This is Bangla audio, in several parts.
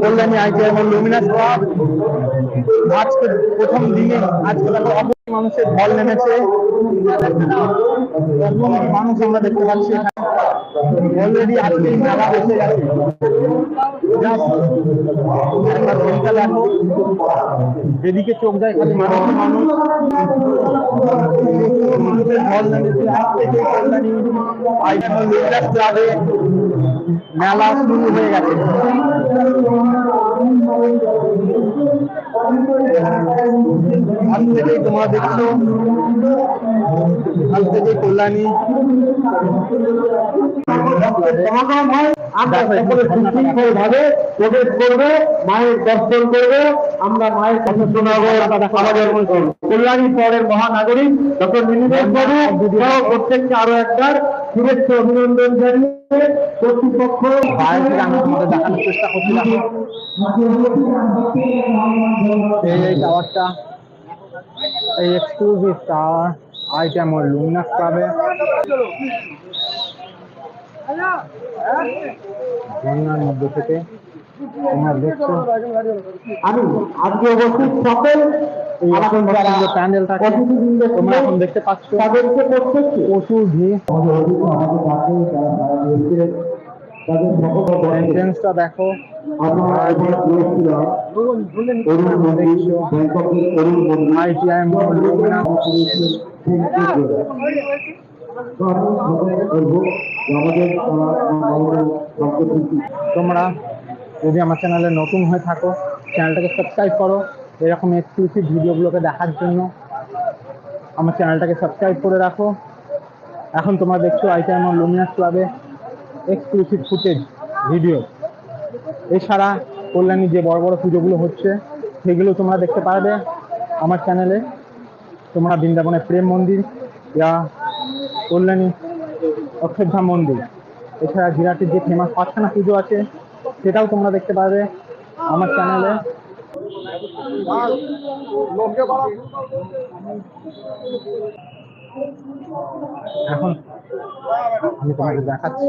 কল্যাণী প্রথম দিনে আজকে অনেক মানুষের ঢল নেমেছে মানুষ আমরা দেখতে পাচ্ছি অলরেডি আজকে মেলা গেছে একবার যেদিকে চোখ যায় খালি মানুষ। মানুষ থেকে মেলা শুরু হয়ে গেছে। আজ থেকেই তোমরা দেখছ, আজ থেকেই কল্যাণী। আমরা সকলে সুশৃঙ্খল ভাবে প্রবেশ করব মায়ের দর্শন করব আমরা মায়ের কথা শোনাবো আমাদের কল্যাণী শহরের মহানাগরিক ডক্টর নীলিদেশ বাবু সহ প্রত্যেককে আরও একবার শুভেচ্ছা অভিনন্দন জানিয়ে কর্তৃপক্ষ বাইরে থেকে আমি তোমাদের দেখানোর চেষ্টা করছিলাম এই এই টাওয়ারটা এই এক্সক্লুসিভ টাওয়ার আইটেম ওর লুমিনাস ক্লাবে ঝর্ণার মধ্যে থেকে তোমরা দেখছ। আমি আজকে উপস্থিত সকল তোমরা এখন দেখতে পাচ্ছ তাদেরকে প্রত্যেককে প্রচুর ভিড়। এন্ট্রেন্সটা দেখো। আইটিআই সম্পত্তি তোমরা যদি আমার চ্যানেলে নতুন হয়ে থাকো চ্যানেলটাকে সাবস্ক্রাইব করো, এরকম এক্সক্লুসিভ ভিডিওগুলোকে দেখার জন্য আমার চ্যানেলটাকে সাবস্ক্রাইব করে রাখো। এখন তোমরা দেখছ আইটিআই লুমিনাস ক্লাবে এক্সক্লুসিভ ফুটেজ ভিডিও এছাড়া কল্যাণী যে বড় বড় পুজোগুলো হচ্ছে, সেগুলো তোমরা দেখতে পারবে আমার চ্যানেলে তোমরা বৃন্দাবনের প্রেম মন্দির, ইয়া কল্যাণী অক্ষরধাম মন্দির। এছাড়া জিরাটের যে ফেমাস পাঁচখানা পুজো আছে, সেটাও তোমরা দেখতে পাবে আমার চ্যানেলে এখন আমি তোমাকে দেখাচ্ছি।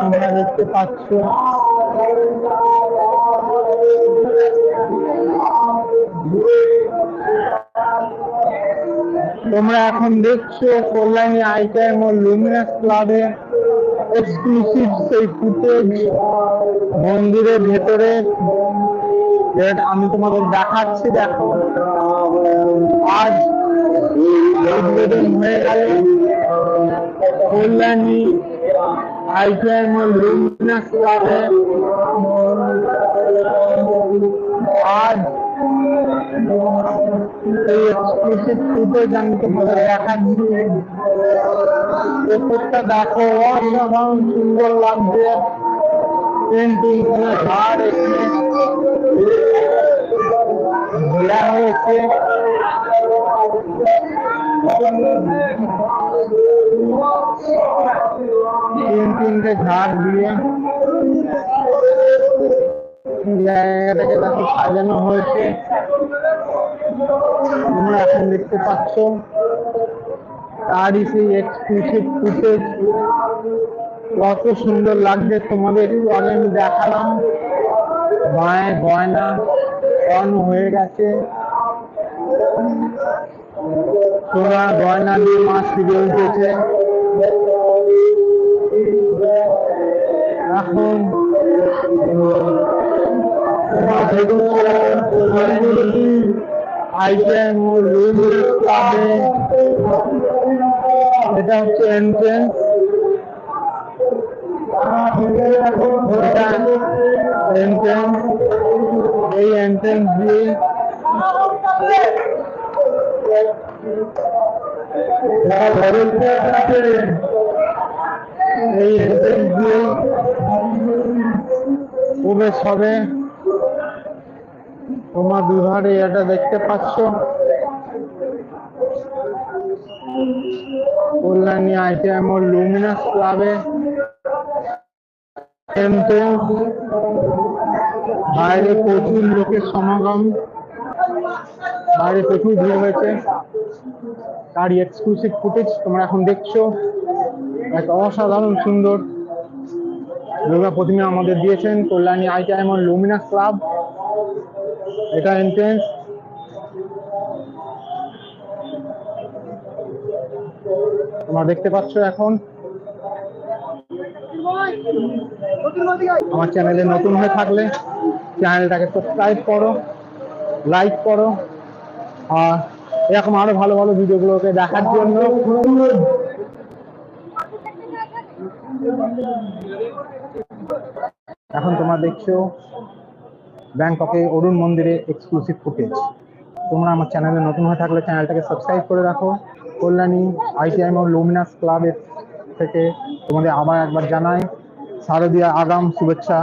তোমরা দেখতে পাচ্ছ তোমরা এখন দেখছ কল্যাণী আইটেম ও লুমিনাস ক্লাবে এক্সক্লুসিভ সেই ফুটেজ মন্দিরের ভেতরে। আমি তোমাদের দেখাচ্ছি, দেখো। আজ কল্যাণী আইটিআই মল লুমিনাস ক্লাবে। আজ আমি তোমাদের দেখাচ্ছি। পেপারটা দেখো, অসাধারণ সুন্দর লাগছে। পেন্টিং করে হয়েছে। তিন তিনটে ঝাড় দিয়ে জায়গাটাকে দেখো সাজানো হয়েছে। তোমরা এখন দেখতে পাচ্ছ তারই সেই এক্সক্লুসিভ ফুটেজ কত সুন্দর লাগছে তোমাদের। আগে আমি দেখালাম। মায়ের গয়না অন হয়ে গেছে। সোনা গয়না দিয়ে মাছ ভিডিও উঠেছে এখন পাবে এটা হচ্ছে এই এন্ট্রেন্স দিয়ে এই প্রবেশ হবে। তোমার দুধারে এটা দেখতে পাচ্ছ? কল্যাণী আইটেম ও লুমিনাস ক্লাবে বাইরে প্রচুর লোকের সমাগম। বাইরে প্রচুর ভিড় হয়েছে। তারই এক্সক্লুসিভ ফুটেজ তোমরা এখন দেখছ। এক অসাধারণ সুন্দর দুর্গা প্রতিমা আমাদের দিয়েছেন কল্যাণী আইটাইম ও লুমিনাস ক্লাব। এটা এন্ট্রেন্স তোমরা দেখতে পাচ্ছ এখন। আমার চ্যানেলে নতুন হয়ে থাকলে চ্যানেলটাকে সাবস্ক্রাইব করো। লাইক করো। আর এরকম আরও ভালো ভালো ভিডিওগুলোকে দেখার জন্য। এখন তোমরা দেখছ ব্যাংককে অরুণ মন্দিরে এক্সক্লুসিভ ফুটেজ তোমরা আমার চ্যানেলে নতুন হয়ে থাকলে চ্যানেলটাকে সাবস্ক্রাইব করে রাখো। কল্যাণী আইটিআইএম ও লুমিনাস ক্লাবের থেকে তোমাদের আবার একবার জানাই। শারদীয় আগাম শুভেচ্ছা।